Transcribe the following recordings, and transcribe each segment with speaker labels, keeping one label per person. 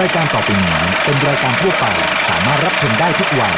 Speaker 1: รายการต่อไปนี้เป็นรายการทั่วไปสามารถรับชมได้ทุกวัย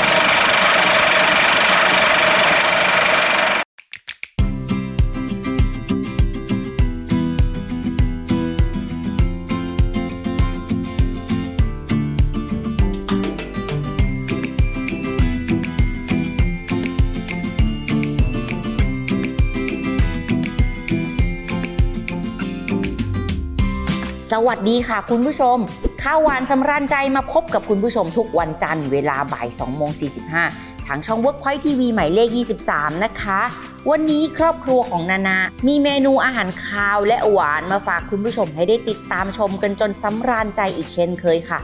Speaker 2: สวัสดีค่ะคุณผู้ชม ข้าวหวานสำราญใจมาพบกับคุณผู้ชมทุกวันจันทร์เวลาบ่าย2โมง45 ทางช่อง Workpoint TV หมายเลข 23 นะคะ วันนี้ครอบครัวของนานา มีเมนูอาหารคาวและหวานมาฝากคุณผู้ชมให้ได้ติดตามชมกันจนสำราญใจอีกเช่นเคยค่ะ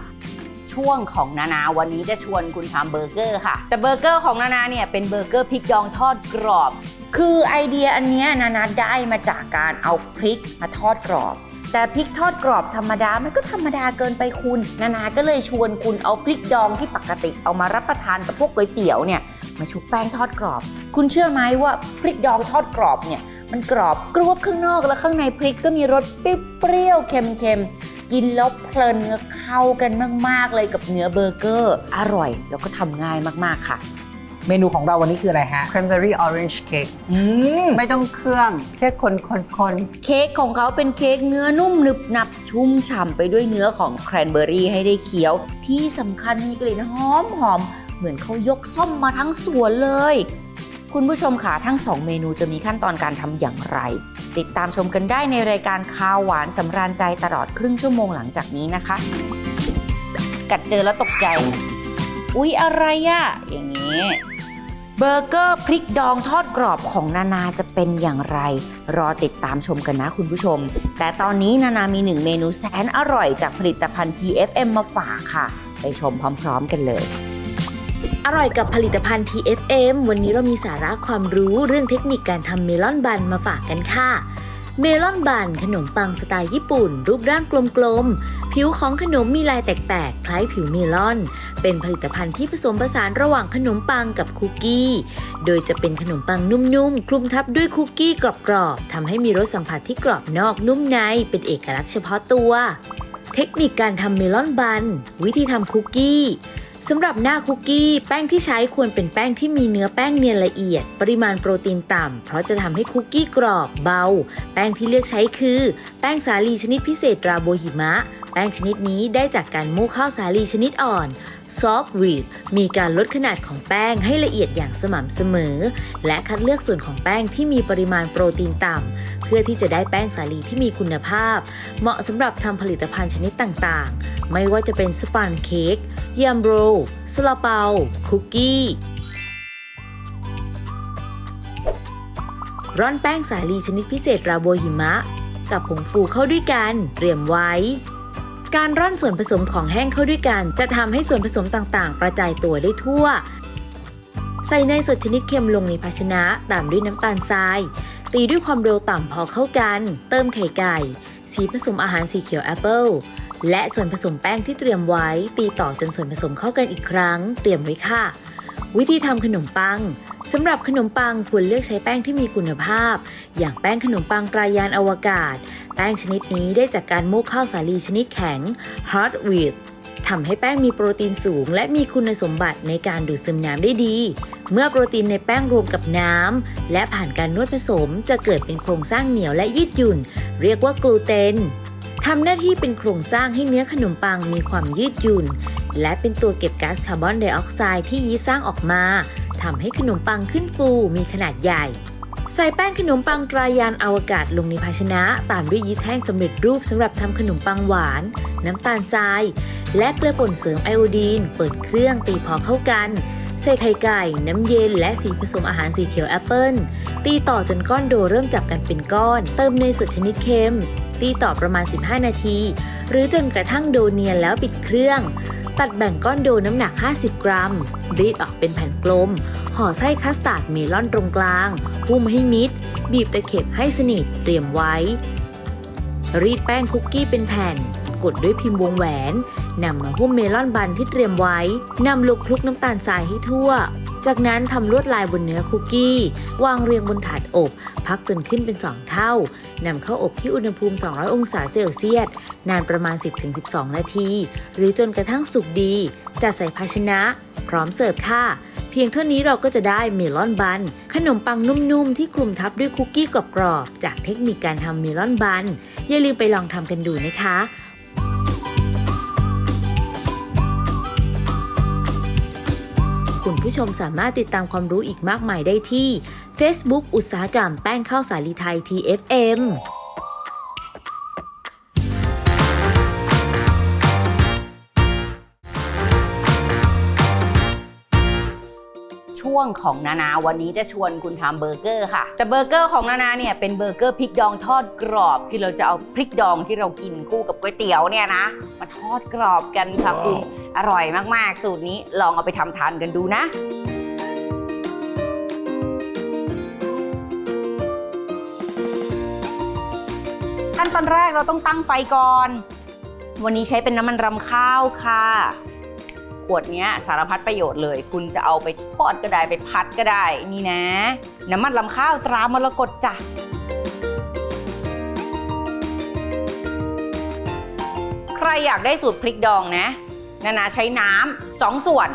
Speaker 2: ช่วงของนานาวันนี้จะชวนคุณทำเบอร์เกอร์ค่ะ แต่เบอร์เกอร์ของนานาเนี่ยเป็นเบอร์เกอร์พริกดองทอดกรอบ คือไอเดียอันเนี้ยนานาได้มาจากการเอาพริกมาทอดกรอบ แต่พริกทอดกรอบธรรมดา มันก็ธรรมดาเกินไปคุณ นานาก็เลยชวนคุณเอาพริกดองที่ปกติเอามารับประทานกับพวกก๋วยเตี๋ยวเนี่ยมาชุบแป้งทอดกรอบ คุณเชื่อไหมว่าพริกดองทอดกรอบเนี่ยมันกรอบกรวบข้างนอกแล้วข้างในพริกก็มีรสเปรี้ยวเค็มๆ กินแล้วเพลินเข้ากันมากๆเลยกับเนื้อเบอร์เกอร์ อร่อยแล้วก็ทำง่ายมากๆค่ะ
Speaker 3: เมนูของเราวันนี้คืออะไรฮะ
Speaker 4: cranberry orange cake
Speaker 3: อืม
Speaker 4: ไม่ต้องเครื่องแค่คนคนคน
Speaker 2: เค้กของเขาเป็นเค้กเนื้อนุ่มหนึบหนับชุ่มฉ่ำไปด้วยเนื้อของแครนเบอร์รี่ให้ได้เคี้ยว ที่สำคัญมีกลิ่นหอมหอมเหมือนเขายกส้มมาทั้งสวนเลย คุณผู้ชมค่ะทั้ง2เมนูจะมีขั้นตอนการทำอย่างไร ติดตามชมกันได้ในรายการข้าวหวานสำราญใจตลอดครึ่งชั่วโมงหลังจากนี้นะคะ กัดเจอแล้วตกใจ อุ๊ยอะไรอะอย่างนี้ เบอร์เกอร์พริกดองทอดกรอบของนานาจะเป็นอย่างไร รอติดตามชมกันนะคุณผู้ชม แต่ตอนนี้นานามีหนึ่งเมนูแสนอร่อยจากผลิตภัณฑ์ TFM มาฝากค่ะ ไปชมพร้อมๆกันเลย
Speaker 5: อร่อยกับผลิตภัณฑ์ TFM วันนี้เรามีสาระความรู้เรื่องเทคนิคการทำเมลอนบันมาฝากกันค่ะ เมลอนบันขนมปังสไตล์ญี่ปุ่น รูปร่างกลมๆ ผิวของขนมมีลายแตกๆ คล้ายผิวเมลอน เป็นผลิตภัณฑ์ที่ผสมผสานระหว่างขนมปังกับคุกกี้ โดยจะเป็นขนมปังนุ่มๆ คลุมทับด้วยคุกกี้กรอบๆทำให้มีรสสัมผัสที่กรอบนอกนุ่มใน เป็นเอกลักษณ์เฉพาะตัว เทคนิคการทำเมลอนบัน วิธีทำคุกกี้ สำหรับหน้าคุกกี้ แป้งที่ใช้ควรเป็นแป้งที่มีเนื้อแป้งเนียนละเอียด ปริมาณโปรตีนต่ำ เพราะจะทำให้คุกกี้กรอบเบา แป้งที่เลือกใช้คือ แป้งสาลีชนิดพิเศษราโบหิมะ แป้งชนิดนี้ได้จากการม่ข้าวสาลีชนิดอ่อนซอฟต์วีดมีการลดขนาดของแป้งให้ละเอียดอย่างสม่ำเสมอ และคัดเลือกส่วนของแป้งที่มีปริมาณโปรตีนต่ำ เพื่อที่จะได้แป้งสาลีที่มีคุณภาพ เหมาะสำหรับทำผลิตภัณฑ์ชนิดต่างๆ ไม่ว่าจะเป็นสปันเค้กยัมโรสลาเปา คุกกี้ร่อนแป้งสาลีชนิดพิเศษราโบหิมะ กับผงฟูเข้าด้วยกันเตรียมไว้ การร่อนส่วนผสมของแห้งเข้าด้วยกัน จะทำให้ส่วนผสมต่างๆ กระจายตัวได้ทั่ว ใส่เนยสดชนิดเค็มลงในภาชนะตามด้วยน้ำตาลทราย ตีด้วยความเร็วต่ำพอเข้ากัน เติมไข่ไก่ สีผสมอาหารสีเขียวแอปเปิลและส่วนผสมแป้งที่เตรียมไว้ ตีต่อจนส่วนผสมเข้ากันอีกครั้ง เตรียมไว้ค่ะ วิธีทำขนมปังสำหรับขนมปังควรเลือกใช้แป้งที่มีคุณภาพ อย่างแป้งขนมปังตรายานอวกาศ แป้งชนิดนี้ได้จากการโม่ข้าวสาลีชนิดแข็ง hard wheat ทำให้แป้งมีโปรตีนสูง และมีคุณสมบัติในการดูดซึมน้ำได้ดี เมื่อโปรตีนในแป้งรวมกับน้ำ และผ่านการนวดผสม จะเกิดเป็นโครงสร้างเหนียวและยืดหยุ่น เรียกว่ากลูเตนทำหน้าที่เป็นโครงสร้างให้เนื้อขนมปังมีความยืดหยุ่น และเป็นตัวเก็บก๊าซคาร์บอนไดออกไซด์ที่ยีสต์สร้างออกมาทำให้ขนมปังขึ้นฟูมีขนาดใหญ่ ใส่แป้งขนมปังตรายานอวกาศลงในภาชนะ ตามด้วยยีสต์แห้งสำเร็จรูปสำหรับทำขนมปังหวาน น้ำตาลทราย และเกลือป่นเสริมไอโอดีน เปิดเครื่องตีพอเข้ากัน ใส่ไข่ไก่ น้ำเย็น และสีผสมอาหารสีเขียวแอปเปิลตีต่อจนก้อนโดเริ่มจับกันเป็นก้อน เติมเนยสดชนิดเค็ม ตีต่อประมาณ 15 นาที หรือจนกระทั่งโดเนียนแล้วปิดเครื่อง ตัดแบ่งก้อนโดน้ำหนัก 50 กรัมรีดออกเป็นแผ่นกลม ห่อไส้คัสตาร์ดเมลอนตรงกลางหุ้มให้มิด บีบตะเข็บให้สนิทเตรียมไว้ รีดแป้งคุกกี้เป็นแผ่น กดด้วยพิมพ์วงแหวนนำมาหุ้มเมลอนบันที่เตรียมไว้นำลูกคลุกน้ำตาลทรายให้ทั่ว จากนั้นทำลวดลายบนเนื้อคุกกี้ วางเรียงบนถาดอบ พักจนขึ้นเป็น2เท่านำเข้าอบที่อุณหภูมิ 200 องศาเซลเซียส นานประมาณ 10-12 นาที หรือจนกระทั่งสุกดี จัดใส่ภาชนะ พร้อมเสิร์ฟค่ะ พียงเท่านี้เราก็จะได้เมลอนบัน ขนมปังนุ่มๆ ที่คลุมทับด้วยคุกกี้กรอบๆ จากเทคนิคการทำเมลอนบัน อย่าลืมไปลองทำกันดูนะคะคุณผู้ชมสามารถติดตามความรู้อีกมากมายได้ที่ Facebook อุตสาหกรรมแป้งข้าวสาลีไทย TFM
Speaker 2: ช่วงของนานาวันนี้จะชวนคุณทำเบอร์เกอร์ค่ะ แต่เบอร์เกอร์ของนานาเนี่ยเป็นเบอร์เกอร์พริกดองทอดกรอบคือเราจะเอาพริกดองที่เรากินคู่กับก๋วยเตี๋ยวเนี่ยนะ มาทอดกรอบกันค่ะคุณอร่อยมากๆ สูตรนี้ลองเอาไปทำทานกันดูนะขั้นตอนแรกเราต้องตั้งไฟก่อน วันนี้ใช้เป็นน้ำมันรำข้าวค่ะ ขวดนี้สารพัดประโยชน์เลย คุณจะเอาไปทอดก็ได้ไปพัดก็ได้ นี่นะ น้ำมันลำข้าวตรามรกตจ้ะใครอยากได้สูตรพริกดองนะ นานาใช้น้ำสองส่วน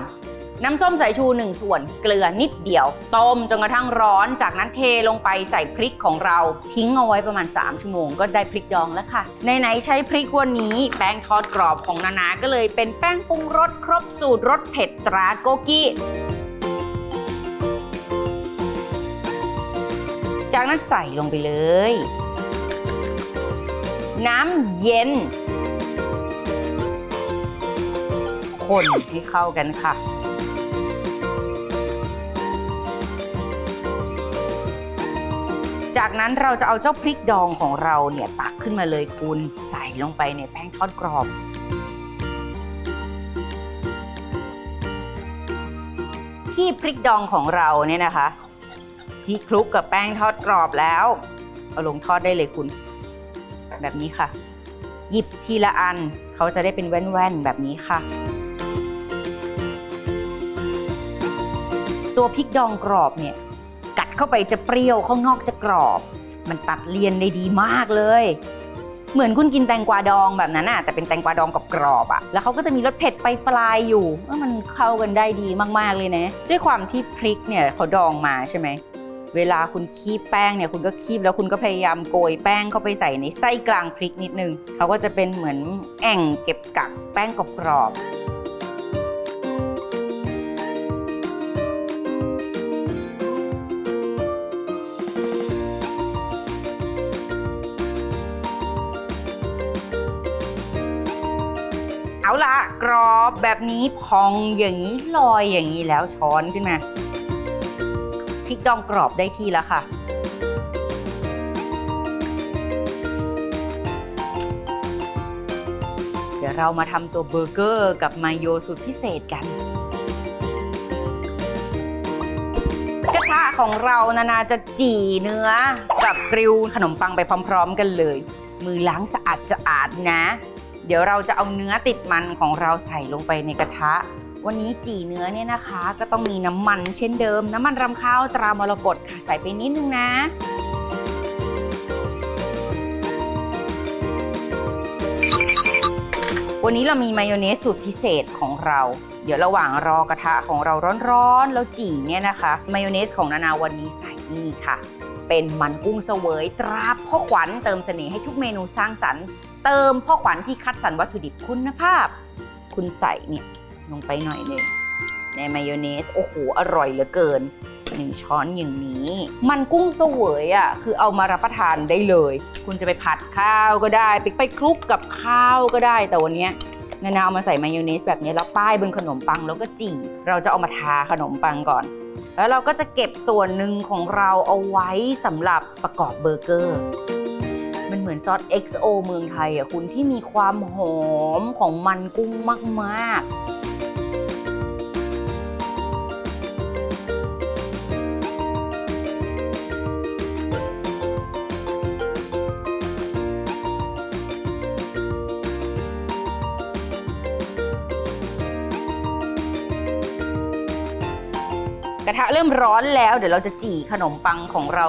Speaker 2: น้ำส้มสายชู 1 ส่วนเกลือนิดเดียว ต้มจนกระทั่งร้อน จากนั้นเทลงไปใส่พริกของเรา ทิ้งเอาไว้ประมาณ 3 ชั่วโมงก็ได้พริกดองแล้วค่ะ ไหนๆใช้พริกวันนี้แป้งทอดกรอบของนานาก็เลยเป็นแป้งปรุงรสครบสูตรรสเผ็ดตราโกกิจากนั้นใส่ลงไปเลย น้ำเย็น คนให้เข้ากันค่ะ จากนั้นเราจะเอาเจ้าพริกดองของเราเนี่ยตักขึ้นมาเลยคุณใส่ลงไปในแป้งทอดกรอบ ที่พริกดองของเราเนี่ยนะคะ ที่คลุกกับแป้งทอดกรอบแล้ว เอาลงทอดได้เลยคุณ แบบนี้ค่ะ หยิบทีละอันเขาจะได้เป็นแว่นๆแบบนี้ค่ะตัวพริกดองกรอบเนี่ย เข้าไปจะเปรี้ยวข้างนอกจะกรอบ มันตัดเลียนได้ดีมากเลย เหมือนคุณกินแตงกวาดองแบบนั้นอะแต่เป็นแตงกวาดองกับกรอบอะแล้วเขาก็จะมีรสเผ็ดไปปลายอยู่เออมันเข้ากันได้ดีมากๆเลยนะ ด้วยความที่พริกเนี่ยเขาดองมาใช่ไหมเวลาคุณคีบแป้งเนี่ยคุณก็คีบแล้วคุณก็พยายามโกยแป้งเข้าไปใส่ในไส้กลางพริกนิดนึงเขาก็จะเป็นเหมือนแอ่งเก็บกักแป้งกรอบๆ กรอบแบบนี้พองอย่างนี้ลอยอย่างนี้แล้วช้อนขึ้นมาพริกดองกรอบได้ที่แล้วค่ะ เดี๋ยวเรามาทำตัวเบอร์เกอร์กับมายโยสูตรพิเศษกันกระทะของเรานานาจะจี่เนื้อกับกริลขนมปังไปพร้อม ๆ กันเลย มือล้างสะอาดสะอาดๆนะ เดี๋ยวเราจะเอาเนื้อติดมันของเราใส่ลงไปในกระทะ วันนี้จี่เนื้อเนี่ยนะคะ ก็ต้องมีน้ำมันเช่นเดิม น้ำมันรำข้าวตรามรกตค่ะใส่ไปนิดนึงนะวันนี้เรามีมายองเนสสูตรพิเศษของเรา เดี๋ยวระหว่างรอกระทะของเราร้อนๆ แล้วจี่เนี่ยนะคะ มายองเนสของนานาวันนี้ใส่นี่ค่ะ เป็นมันกุ้งเสวยตราพ่อขวัญเติมเสน่ห์ให้ทุกเมนูสร้างสรรค์ เติมพ่อขวัญที่คัดสรรวัตถุดิบคุณภาพ คุณใส่เนี่ยลงไปหน่อยหนึ่งในมายองเนส โอ้โห อร่อยเหลือเกินหนึ่งช้อนอย่างนี้ มันกุ้งเสวยอะ คือเอามารับประทานได้เลย คุณจะไปผัดข้าวก็ได้ ไปไปคลุกกับข้าวก็ได้ แต่วันนี้นานาเอามาใส่มายองเนสแบบนี้แล้วป้ายบนขนมปังแล้วก็จี่เราจะเอามาทาขนมปังก่อน แล้วเราก็จะเก็บส่วนหนึ่งของเราเอาไว้สำหรับประกอบเบอร์เกอร์ มันเหมือนซอส XO เมืองไทยอะคุณที่มีความหอมของมันกุ้งมากๆกระทะเริ่มร้อนแล้ว เดี๋ยวเราจะจี่ขนมปังของเรา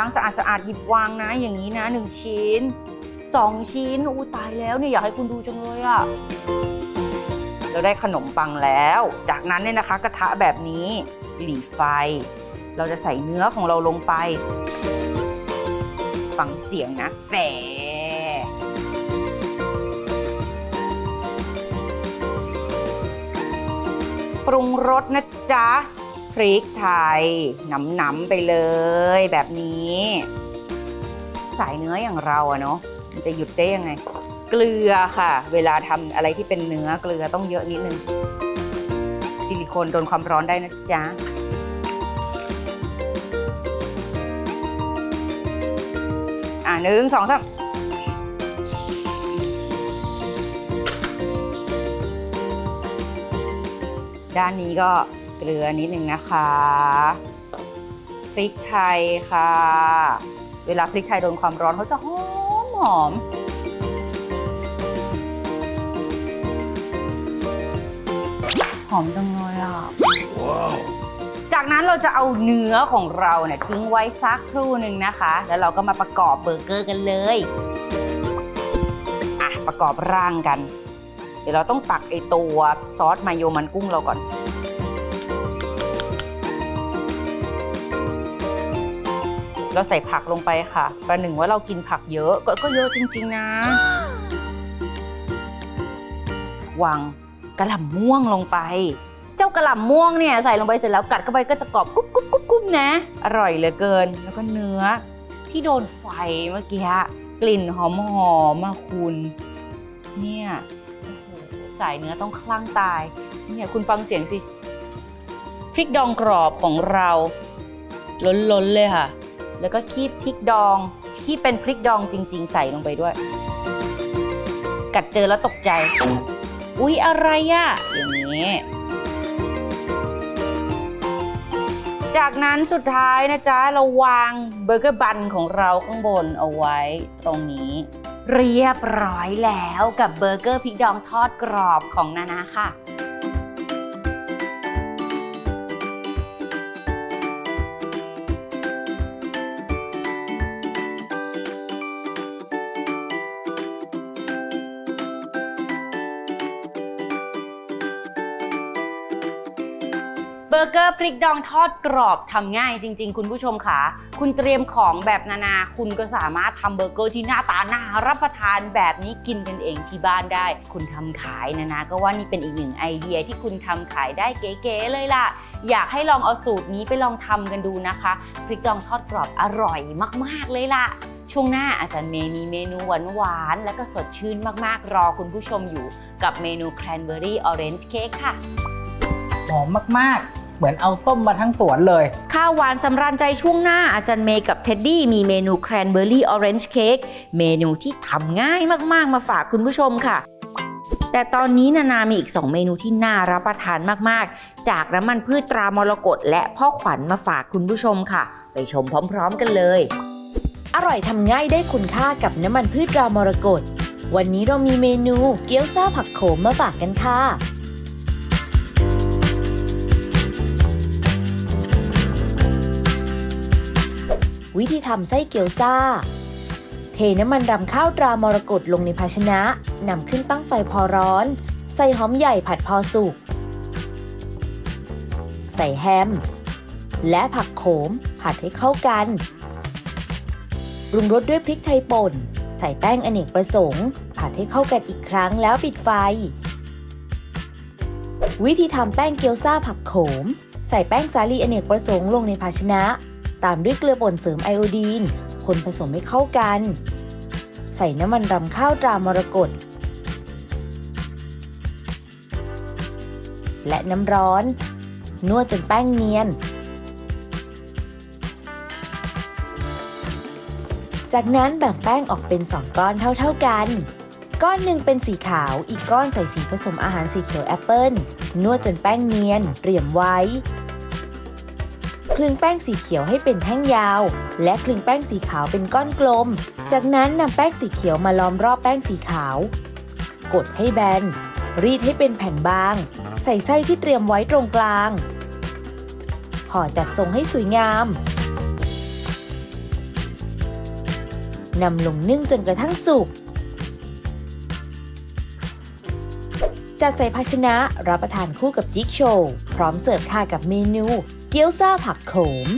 Speaker 2: ล้างสะอาดสะอาดหยิบวางนะ อย่างนี้นะหนึ่งชิ้นสองชิ้นอู้ตายแล้วเนี่ยอยากให้คุณดูจังเลยอะเราได้ขนมปังแล้ว จากนั้นเนี่ยนะคะ กระทะแบบนี้หลีไฟ เราจะใส่เนื้อของเราลงไป ฟังเสียงนะแฝปรุงรสนะจ๊ะ พริกไทยหนำๆไปเลยแบบนี้ สายเนื้ออย่างเราอะเนาะมันจะหยุดได้ยังไง เกลือค่ะ เวลาทำอะไรที่เป็นเนื้อเกลือต้องเยอะนิดนึงซิลิโคนโดนความร้อนได้นะจ๊ะอะหนึ่งสองสามด้านนี้ก็ เกลือนิดนึงนะคะพริกไทยค่ะ เวลาพริกไทยโดนความร้อนเขาจะหอมหอมหอมจังเลยอะ จากนั้นเราจะเอาเนื้อของเราเนี่ยทิ้งไว้สักครู่หนึ่งนะคะ แล้วเราก็มาประกอบเบอร์เกอร์กันเลย อะ ประกอบร่างกัน เดี๋ยวเราต้องตักไอตัวซอสมายโยมันกุ้งเราก่อน เราใส่ผักลงไปค่ะ ประหนึ่งว่าเรากินผักเยอะก็ก็เยอะจริง ๆ นะ วางกระหล่ำม่วงลงไป เจ้ากระหล่ำม่วงเนี่ยใส่ลงไปเสร็จแล้วกัดเข้าไปก็จะกรอบกรุบกรุบกรุบกรุบนะ อร่อยเหลือเกิน แล้วก็เนื้อที่โดนไฟเมื่อกี้กลิ่นหอมหอมๆมาคุณ เนี่ยโอ้โหสายเนื้อต้องคลั่งตาย เนี่ยคุณฟังเสียงสิ พริกดองกรอบของเรา ล้นๆเลยค่ะ แล้วก็คีบพริกดองที่เป็นพริกดองจริง ๆ ใส่ลงไปด้วย กัดเจอแล้วตกใจ อุ๊ย อะไรอะอย่างนี้ จากนั้นสุดท้ายนะจ๊ะ เราวางเบอร์เกอร์บันของเราข้างบนเอาไว้ตรงนี้ เรียบร้อยแล้วกับเบอร์เกอร์พริกดองทอดกรอบของนานาค่ะ เบอร์เกอร์พริกดองทอดกรอบทำง่ายจริง ๆ คุณผู้ชมค่ะ คุณเตรียมของแบบนานา คุณก็สามารถทำเบอร์เกอร์ที่หน้าตาน่ารับประทานแบบนี้กินกันเองที่บ้านได้ คุณทำขายนานาก็ว่านี่เป็นอีกหนึ่งไอเดียที่คุณทำขายได้เก๋ๆเลยล่ะ อยากให้ลองเอาสูตรนี้ไปลองทำกันดูนะคะ พริกดองทอดกรอบอร่อยมากๆเลยล่ะช่วงหน้าอาจารย์เมย์มีเมนูหวานๆ และก็สดชื่นมากๆ รอคุณผู้ชมอยู่กับเมนู Cranberry Orange Cake ค่ะ
Speaker 3: หอมมาก ๆ เหมือนเอาส้มมาทั้งสวนเลย
Speaker 2: ข้าวหวานสำราญใจช่วงหน้าอาจารย์เมย์กับเท็ดดี้มีเมนู Cranberry Orange Cake เมนูที่ทำง่ายมากๆ มาฝากคุณผู้ชมค่ะ แต่ตอนนี้นานามีอีก 2 เมนูที่น่ารับประทานมากๆ จากน้ำมันพืชตรามรกตและพ่อขวัญมาฝากคุณผู้ชมค่ะ ไปชมพร้อม ๆ กันเลย
Speaker 5: อร่อยทำง่ายได้คุณค่ากับน้ำมันพืชรามรกตวันนี้เรามีเมนูเกี๊ยวซ่าผักโขมมาฝากกันค่ะ วิธีทำไส้เกี๊ยวซ่า เทน้ำมันรำข้าวตรามรกตลงในภาชนะนำขึ้นตั้งไฟพอร้อน ใส่หอมใหญ่ผัดพอสุก ใส่แฮม และผักโขมผัดให้เข้ากันปรุงรสด้วยพริกไทยป่น ใส่แป้งอเนกประสงค์ ผัดให้เข้ากันอีกครั้งแล้วปิดไฟ วิธีทำแป้งเกี๊ยวซ่าผักโขม ใส่แป้งสาลีอเนกประสงค์ลงในภาชนะ ตามด้วยเกลือป่นเสริมไอโอดีน คนผสมให้เข้ากัน ใส่น้ำมันรำข้าวตรามรกตและน้ำร้อน นวดจนแป้งเนียน จากนั้นแบ่งแป้งออกเป็น2ก้อนเท่าๆกัน ก้อนหนึ่งเป็นสีขาว อีกก้อนใส่สีผสมอาหารสีเขียวแอปเปิลนวดจนแป้งเนียนเตรียมไว้ ลึงแป้งสีเขียวให้เป็นแท่งยาว และคลึงแป้งสีขาวเป็นก้อนกลม จากนั้นนำแป้งสีเขียวมาล้อมรอบแป้งสีขาว กดให้แบน รีดให้เป็นแผ่นบาง ใส่ไส้ที่เตรียมไว้ตรงกลางห่อจัดทรงให้สวยงามนำลงนึ่งจนกระทั่งสุก จัดใส่ภาชนะรับประทานคู่กับจิ๊กโชว์ พร้อมเสิร์ฟค่ะกับเมนู เกี๊ยวซ่าผักโขม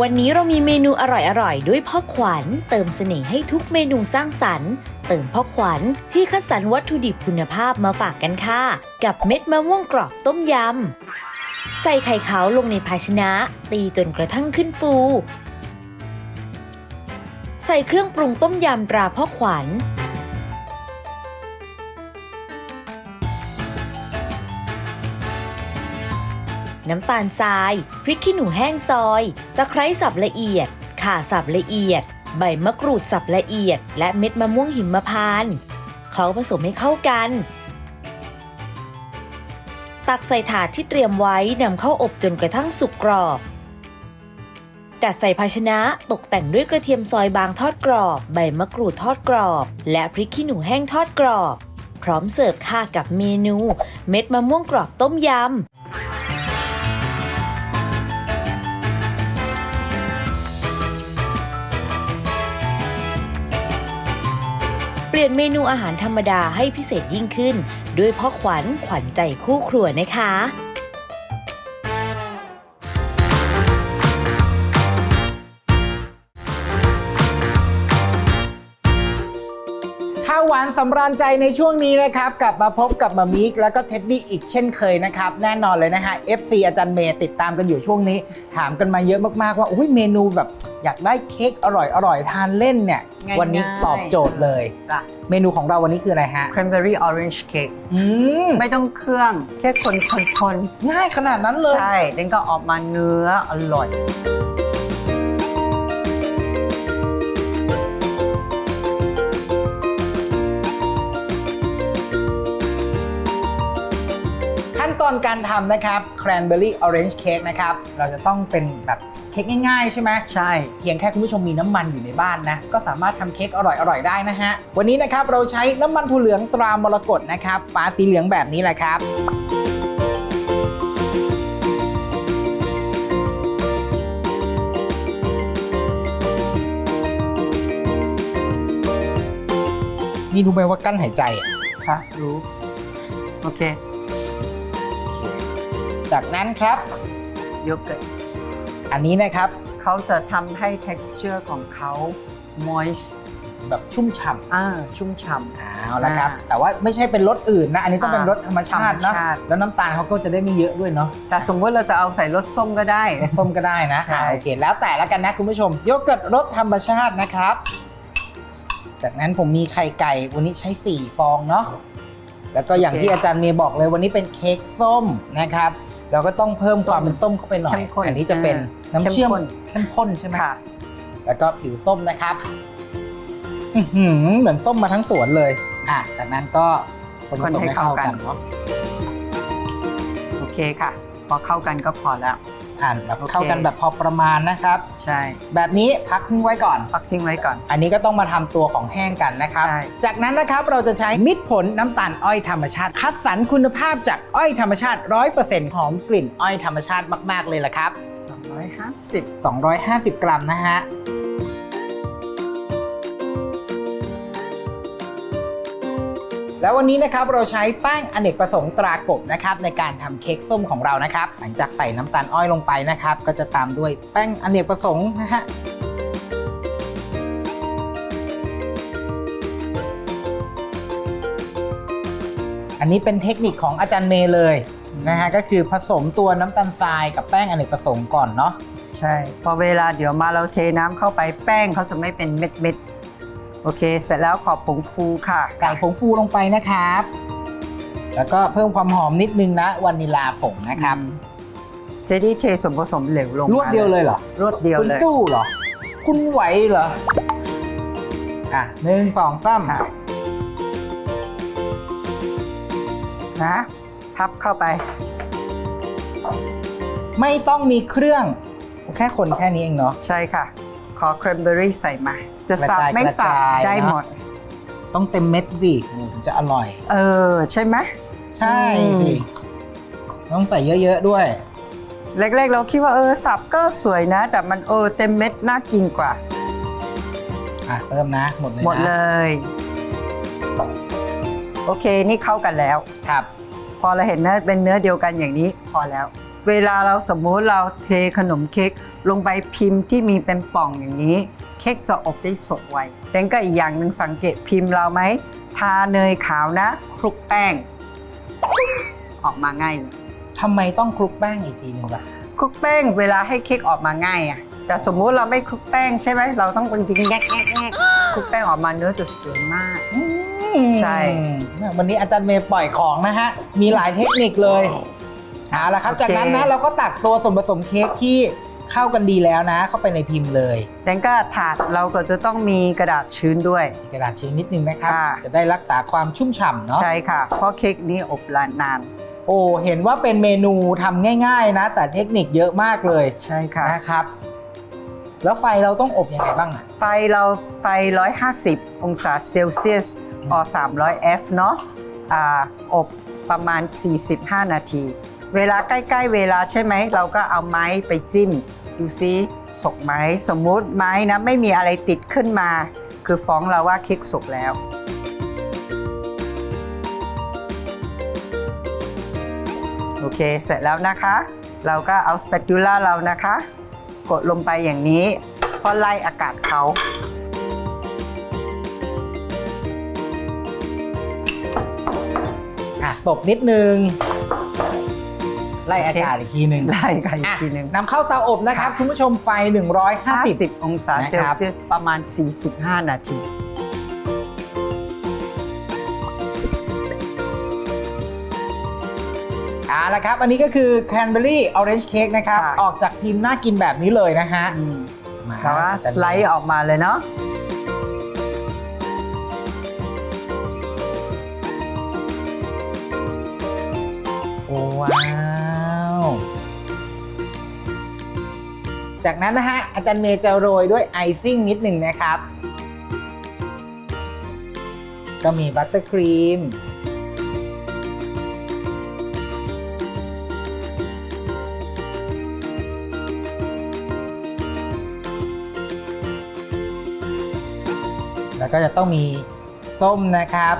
Speaker 5: วันนี้เรามีเมนูอร่อยๆ ด้วยพ่อขวัญ เติมเสน่ห์ให้ทุกเมนูสร้างสรรค์ เติมพ่อขวัญที่คัดสรรวัตถุดิบคุณภาพมาฝากกันค่ะ กับเม็ดมะม่วงกรอบต้มยำ ใส่ไข่ขาวลงในภาชนะ ตีจนกระทั่งขึ้นฟู ใส่เครื่องปรุงต้มยำตราพ่อขวัญ น้ำตาลทราย พริกขี้หนูแห้งซอย ตะไคร้สับละเอียด ข่าสับละเอียด ใบมะกรูดสับละเอียด และเม็ดมะม่วงหิมพานต์เคล้าผสมให้เข้ากัน ตักใส่ถาดที่เตรียมไว้นำเข้าอบจนกระทั่งสุกกรอบจัดใส่ภาชนะตกแต่งด้วยกระเทียมซอยบางทอดกรอบ ใบมะกรูดทอดกรอบ และพริกขี้หนูแห้งทอดกรอบ พร้อมเสิร์ฟค่ะกับเมนู เม็ดมะม่วงกรอบต้มยำ เปลี่ยนเมนูอาหารธรรมดาให้พิเศษยิ่งขึ้น ด้วยพ่อขวัญขวัญใจคู่ครัวนะคะ
Speaker 3: หวานสำราญใจในช่วงนี้นะครับ กลับมาพบกับมามิกแล้วก็เท็ดดี้อีกเช่นเคยนะครับ แน่นอนเลยนะฮะ FC อาจารย์เมย์ติดตามกันอยู่ช่วงนี้ ถามกันมาเยอะมากๆว่าอุ้ยเมนูแบบอยากได้เค้กอร่อยอร่อยทานเล่นเนี่ย
Speaker 4: ง่ายๆ
Speaker 3: วันนี้ตอบโจทย์เลย
Speaker 4: จ้ะ
Speaker 3: เมนูของเราวันนี้คืออะไรฮะ
Speaker 4: cranberry orange cake
Speaker 3: อืม
Speaker 4: ไม่ต้องเครื่อง แค่คนคนคน
Speaker 3: ง่ายขนาดนั้นเลย
Speaker 4: ใช่เดนก็ออกมาเนื้ออร่อย
Speaker 3: อนการทำนะครับ cranberry orange cake นะครับ เราจะต้องเป็นแบบเค้กง่ายๆ ใช่ไหม
Speaker 4: ใช่
Speaker 3: เพียงแค่คุณผู้ชมมีน้ำมันอยู่ในบ้านนะ ก็สามารถทำเค้กอร่อยๆ ได้นะฮะ วันนี้นะครับเราใช้น้ำมันถั่วเหลืองตรามรกตนะครับฝาสีเหลืองแบบนี้แหละครับนี่รู้ไหมว่ากั้นหายใจอะ
Speaker 4: ค่ะรู้ โอเค
Speaker 3: โอเค จากนั้นครับ
Speaker 4: โยเกิร์ต
Speaker 3: อันนี้นะครับ
Speaker 4: เขาจะทำให้ texture ของเขา moist
Speaker 3: แบบชุ่มฉ่ำ
Speaker 4: อ่าชุ่มฉ่ำ
Speaker 3: เอาละครับ
Speaker 4: อ่า
Speaker 3: แต่ว่าไม่ใช่เป็นรสอื่นนะ อันนี้ต้องเป็น
Speaker 4: อ่าร
Speaker 3: สธรรมชาตินะ
Speaker 4: ธรรมชาติ
Speaker 3: แล้วน้ำตาลเขาก็จะได้ไม่เยอะด้วยเนาะ
Speaker 4: แต่สมมติเราจะเอาใส่รสส้มก็ได้
Speaker 3: รสส้มก็ได้นะ
Speaker 4: ใช่
Speaker 3: อ่าโอเค แล้วแต่ละกันนะคุณผู้ชมโยเกิร์ตรสธรรมชาตินะครับ จากนั้นผมมีไข่ไก่วันนี้ใช้ 4 ฟองเนาะแล้วก็อย่างที่อาจารย์เมย์บอกเลยวันนี้เป็นเค้กส้มนะครับ เราก็ต้องเพิ่มความเป็นส้มเข้าไปหน่อย
Speaker 4: เข้มข้น
Speaker 3: อันนี้จะเป็นน้ำเชื่อม
Speaker 4: เข้มข้น
Speaker 3: เข้มข้นใช่ไหม
Speaker 4: ค่ะ
Speaker 3: แล้วก็ผิวส้มนะครับอื้อหือเหมือนส้มมาทั้งสวนเลย อะ จากนั้นก็คนผสมให้เข้ากันเนาะ
Speaker 4: โอเคค่ะ พอเข้ากันก็พอแล้ว
Speaker 3: อ่านแบบ
Speaker 4: โอเค
Speaker 3: เข้ากันแบบพอประมาณนะครับ
Speaker 4: ใช่
Speaker 3: แบบนี้พักทิ้งไว้ก่อน
Speaker 4: พักทิ้งไว้ก่อน
Speaker 3: อันนี้ก็ต้องมาทำตัวของแห้งกันนะครับ
Speaker 4: ใช่
Speaker 3: จากนั้นนะครับเราจะใช้มิตรผลน้ำตาลอ้อยธรรมชาติ คัดสรรคุณภาพจากอ้อยธรรมชาติ 100%หอมกลิ่นอ้อยธรรมชาติมาก ๆ เลยล่ะครับ
Speaker 4: 250
Speaker 3: 250 กรัมนะฮะ แล้ววันนี้นะครับเราใช้แป้งอเนกประสงค์ตรากบนะครับในการทำเค้กส้มของเรานะครับ หลังจากใส่น้ำตาลอ้อยลงไปนะครับ ก็จะตามด้วยแป้งอเนกประสงค์นะฮะอันนี้เป็นเทคนิคของอาจารย์เมย์เลยนะฮะก็คือผสมตัวน้ำตาลทรายกับแป้งอเนกประสงค์ก่อนเนาะ
Speaker 4: ใช่ พอเวลาเดี๋ยวมาเราเทน้ำเข้าไปแป้งเขาจะไม่เป็นเม็ดเม็ด โอเค เสร็จแล้วขอผงฟูค่ะ
Speaker 3: ไก่ผงฟูลงไปนะครับ แล้วก็เพิ่มความหอมนิดนึงนะวานิลาผงนะครับ
Speaker 4: เทดี้เทส่วนผสมเหลวลง
Speaker 3: รวดเดียวเลยเหรอ
Speaker 4: รวดเดียว
Speaker 3: คุณ
Speaker 4: เลย
Speaker 3: สู้เหรอ คุณไหวเหรอ อะหนึ่งสองสาม
Speaker 4: ค่ะนะพับเข้าไป
Speaker 3: ไม่ต้องมีเครื่อง แค่คนแค่นี้เองเนาะ
Speaker 4: ใช่ค่ะ ขอเครมเบอรี่ใส่มา จะสับ
Speaker 3: กระจาย
Speaker 4: ไม่สับ
Speaker 3: กระจาย
Speaker 4: ได้
Speaker 3: เนอะ
Speaker 4: หมด
Speaker 3: ต้องเต็มเม็ดสิถึงจะอร่อย
Speaker 4: เออ ใช่ไหม
Speaker 3: ใช่
Speaker 4: อืม
Speaker 3: สิต้องใส่เยอะๆด้วย
Speaker 4: เล็กๆ เราคิดว่าเออสับก็สวยนะ แต่มันเออเต็มเม็ดน่ากินกว่า
Speaker 3: อะเติมนะ หมดเลยนะ
Speaker 4: หมดเลยโอเคนี่เข้ากันแล้ว
Speaker 3: ครับ
Speaker 4: พอเราเห็นเนื้อเป็นเนื้อเดียวกันอย่างนี้พอแล้ว เวลาเราสมมุติเราเทขนมเค้กลงไปพิมพ์ที่มีเป็นป่องอย่างนี้ เค้กจะอบได้สดไวแต่ก็อีกอย่างหนึ่งสังเกตพิมพ์เราไหม ทาเนยขาวนะ คลุกแป้ง ออกมาง่ายเลย
Speaker 3: ทำไมต้องคลุกแป้งอีกทีหนึงล่ะ
Speaker 4: คลุกแป้งเวลาให้เค้กออกมาง่ายอะแต่สมมุติเราไม่คลุกแป้งใช่ไหม เราต้องบางทีแงกแงกแงกคลุกแป้งออกมาเนื้อจะสวยมาก ใช่
Speaker 3: วันนี้อาจารย์เมย์ปล่อยของนะฮะ มีหลายเทคนิคเลยเอาละครับ
Speaker 4: โอเค
Speaker 3: จากนั้นนะ เราก็ตักตัวส่วนผสมเค้กที่ เข้ากันดีแล้วนะ เข้าไปในพิมพ์เลย
Speaker 4: ดังก็ถาดเราก็จะต้องมีกระดาษชื้นด้วย
Speaker 3: มีกระดาษชื้นนิดนึงนะครับ
Speaker 4: ค่ะ
Speaker 3: จะได้รักษาความชุ่มฉ่ำเนาะ
Speaker 4: ใช่ค่ะ เพราะเค้กนี้อบนาน
Speaker 3: โอ้เห็นว่าเป็นเมนูทำง่ายๆนะ แต่เทคนิคเยอะมากเลย
Speaker 4: ใช่ค่ะ
Speaker 3: นะครับ แล้วไฟเราต้องอบยังไงบ้างอะ
Speaker 4: ไฟเราไฟ 150 องศาเซลเซียสอ300 F เนาะอ่าอบประมาณ 45 นาที เวลาใกล้ ๆ เวลาใช่ไหม เราก็เอาไม้ไปจิ้ม ดูซิสุกไหมสมมุติไม้นะไม่มีอะไรติดขึ้นมา คือฟ้องเราว่าเค้กสุกแล้ว โอเค เสร็จแล้วนะคะ เราก็เอาสเปตูล่าเรานะคะ กดลงไปอย่างนี้เพราะไล่อากาศเขา
Speaker 3: อะตบนิดนึง ไล่อากาศอีกทีหนึ่ง
Speaker 4: ไล่กันอีก
Speaker 3: อะ
Speaker 4: ทีหนึ่ง
Speaker 3: นำเข้าเตาอบนะครับ คุณผู้ชมไฟ 150
Speaker 4: 50องศา
Speaker 3: นะ
Speaker 4: เซ
Speaker 3: ค
Speaker 4: ล
Speaker 3: รับ
Speaker 4: เซียสประมาณ 45 นาที
Speaker 3: เอาละครับ อันนี้ก็คือ Cranberry Orange Cake นะครับ
Speaker 4: ค่ะ
Speaker 3: ออกจากพิมพ์น่ากินแบบนี้เลยนะฮะ
Speaker 4: อืม
Speaker 3: มา
Speaker 4: แล้วก็
Speaker 3: อาจารย์
Speaker 4: สไลด์ออกมาเลยเนาะ
Speaker 3: จากนั้นนะฮะอาจารย์เมย์จะโรยด้วยไอซิ่งนิดหนึ่งนะครับ ก็มีบัตเตอร์ครีมแล้วก็จะต้องมีส้มนะครับ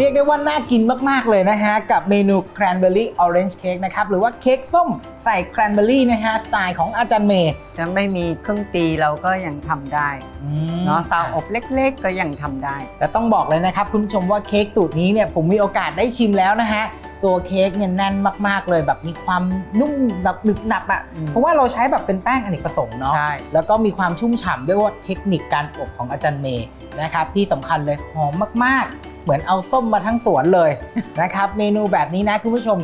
Speaker 3: เรียกได้ว่าน่ากินมาก ๆ เลยนะฮะ กับเมนู Cranberry Orange Cake นะครับ หรือว่าเค้กส้มใส่ Cranberry นะฮะ สไตล์ของอาจารย์เมย์
Speaker 4: จะไม่มีเครื่องตีเราก็ยังทำได้
Speaker 3: อืม
Speaker 4: เนาะเตาอบเล็ก ๆ ก็ยังทำได้
Speaker 3: และต้องบอกเลยนะครับ คุณผู้ชมว่าเค้กสูตรนี้เนี่ยผมมีโอกาสได้ชิมแล้วนะฮะ ตัวเค้กเนี่ยแน่นมากๆเลยแบบมีความนุ่มแบบหนึบหนับอะ่ะ
Speaker 4: อืม
Speaker 3: เพราะว่าเราใช้แบบเป็นแป้งอเนกประสงค์เนาะ
Speaker 4: ใช่
Speaker 3: แล้วก็มีความชุ่มฉ่ำด้วยว่าเทคนิคการอบของอาจารย์เมย์นะครับที่สำคัญเลยหอมมากๆ เหมือนเอาส้มมาทั้งสวนเลยนะครับ เมนูแบบนี้นะคุณผู้ชม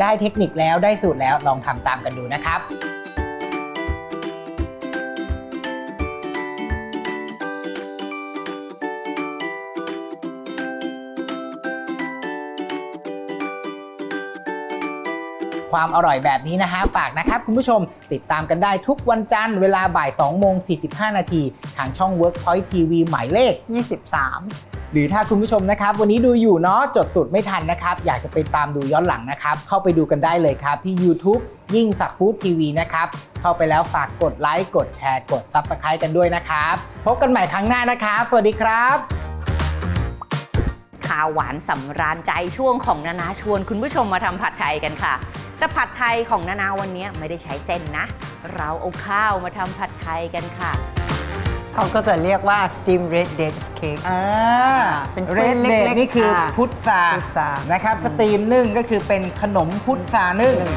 Speaker 3: ได้เทคนิคแล้วได้สูตรแล้วลองทำตามกันดูนะครับ ความอร่อยแบบนี้นะฮะฝากนะครับคุณผู้ชมติดตามกันได้ทุกวันจันทร์เวลาบ่าย2โมง45 นาทีทางช่อง Workpoint TV หมายเลข
Speaker 4: 23
Speaker 3: หรือถ้าคุณผู้ชมนะครับ วันนี้ดูอยู่เนาะจดสูตรไม่ทันนะครับ อยากจะไปตามดูย้อนหลังนะครับ เข้าไปดูกันได้เลยครับ ที่ YouTube ยิ่งสักฟู้ดทีวีนะครับ เข้าไปแล้วฝากกดไลค์ กดแชร์ กด Subscribe กันด้วยนะครับ พบกันใหม่ครั้งหน้านะครับ สวัสดีครับ
Speaker 2: ข้าวหวานสำราญใจช่วงของนานาชวนคุณผู้ชมมาทำผัดไทยกันค่ะ แต่ผัดไทยของนานาวันนี้ไม่ได้ใช้เส้นนะ เราเอาข้าวมาทำผัดไทยกันค่ะ
Speaker 4: เขาก็จะเรียกว่า steam red dates cake
Speaker 3: อ่า
Speaker 4: เป็น
Speaker 3: เรด
Speaker 4: เล็
Speaker 3: เด
Speaker 4: ก
Speaker 3: ท
Speaker 4: ๆ
Speaker 3: นี่คือ
Speaker 4: อ่า
Speaker 3: พุทรา
Speaker 4: พุทรา
Speaker 3: นะครับ สตรีมนึ่งก็คือเป็นขนมพุทรานึ่ง
Speaker 4: นึ่ง